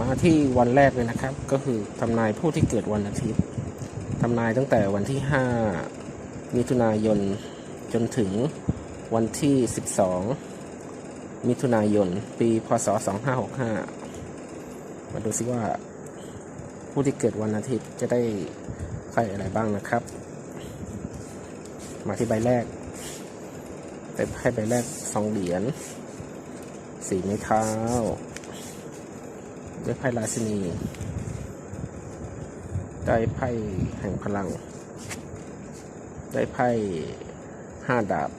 มาที่วันแรกเลยนะครับ ก็คือทำนายผู้ที่เกิดวันอาทิตย์ทำนายตั้งแต่วันที่ 5 มิถุนายนจนถึงวันที่ 12 มิถุนายน ปีพศ 2565 มาดูซิว่าผู้ที่เกิดวันอาทิตย์จะได้ไพ่อะไรบ้างนะครับ มาที่ใบแรกแต่ไพ่ใบแรกสองเหรียญสีไม้เท้า ได้ไพ่ราชินีได้ไพ่แห่งพลัง ได้ไพ่ห้าดาบ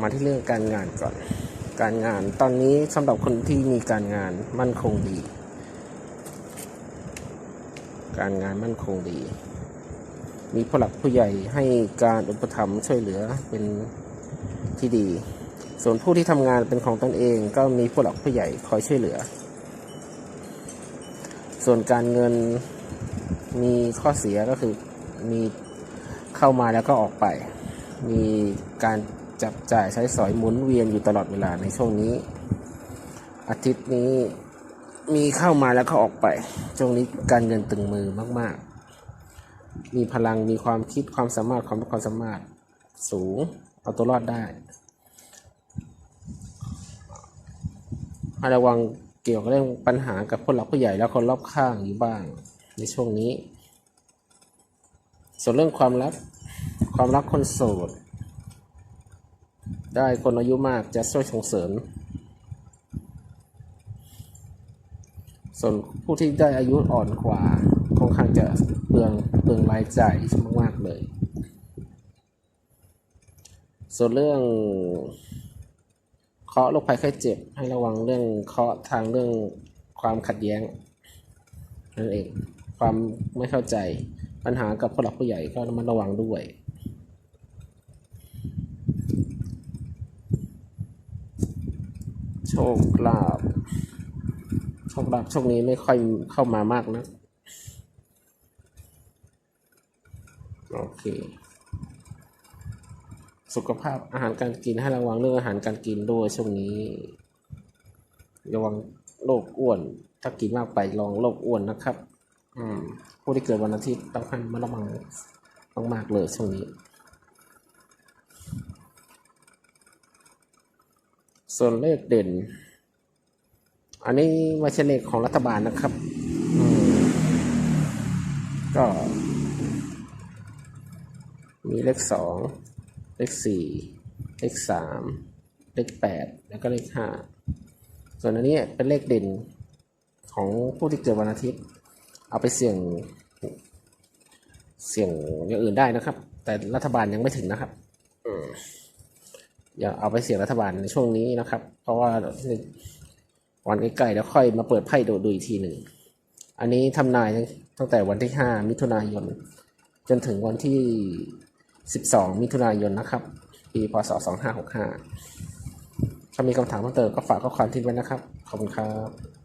มาที่เรื่องการงานก่อน การงานตอนนี้สำหรับคนที่มีการงานมั่นคงดี การงานมั่นคงดี มีผู้หลักผู้ใหญ่ให้การอุปถัมภ์ช่วยเหลือเป็นที่ดี ส่วนผู้ที่ทำงานเป็นของตนเองก็มีผู้หลักผู้ใหญ่คอยช่วยเหลือ ส่วนการเงินมีข้อเสียก็คือมีเข้ามาแล้วก็ออกไป มีการจับจ่ายใช้สอยหมุนเวียนอยู่ตลอดเวลาในช่วงนี้ อาทิตย์นี้มีเข้ามาแล้วก็ออกไป ช่วงนี้การเงินตึงมือมาก ๆ มีพลังมีความคิดความสามารถความรู้ความสามารถสูงเอาตัวรอดได้ ให้ระวังเกี่ยวกับเรื่องปัญหากับผู้หลักผู้ใหญ่และคนรอบข้างอยู่บ้าง ในช่วงนี้ ส่วนเรื่องความรักความรักคนโสด ได้คนอายุมากจะช่วยส่งเสริม ส่วนผู้ที่ได้อายุอ่อนกว่าค่อนข้างจะเปลืองเปลืองรายจ่ายมากๆเลย ส่วนเรื่องาะโรคภัยไข้เจ็บ ให้ระวังเรื่องเคาะทางเรื่องความขัดแย้งนั่นเองความไม่เข้าใจปัญหากับผู้หลักผู้ใหญ่ก็ระมัดระวังด้วยโชคลาภโชคลาภช่วงนี้ไม่ค่อยเข้ามามากนะ โอเค สุขภาพอาหารการกินให้ระวังเรื่องอาหารการกินด้วยช่วงนี้ ระวังโรคอ้วน ถ้ากินมากไปลองโรคอ้วนนะครับ อืมผู้ที่เกิดวันอาทิตย์ต้องให้มาระวังมากๆเลยช่วงนี้ ส่วนเลขเด่น อันนี้ไม่ใช่เลขของรัฐบาลนะครับอืมก็ มีเลขสอง เลขสี่เลขสามเลขแปดแล้วก็เลขห้าส่วนอันนี้เป็นเลขเด่นของผู้ที่เกิดวันอาทิตย์ เอาไปเสี่ยงเสี่ยงอย่างอื่นได้นะครับ แต่รัฐบาลยังไม่ถึงนะครับอืมอย่าเอาไปเสี่ยงรัฐบาลในช่วงนี้นะครับ เพราะว่าวันใกล้ๆแล้วค่อยมาเปิดไพ่ดูดูอีกทีหนึ่ง อันนี้ทำนายตั้งแต่วันที่ 5 มิถุนายน จนถึงวันที่ 12 มิถุนายนนะครับ ปีพศ 2565 ถ้ามีคำถามเพิ่มเติมก็ฝากข้อความทิ้งไว้นะครับ ขอบคุณครับ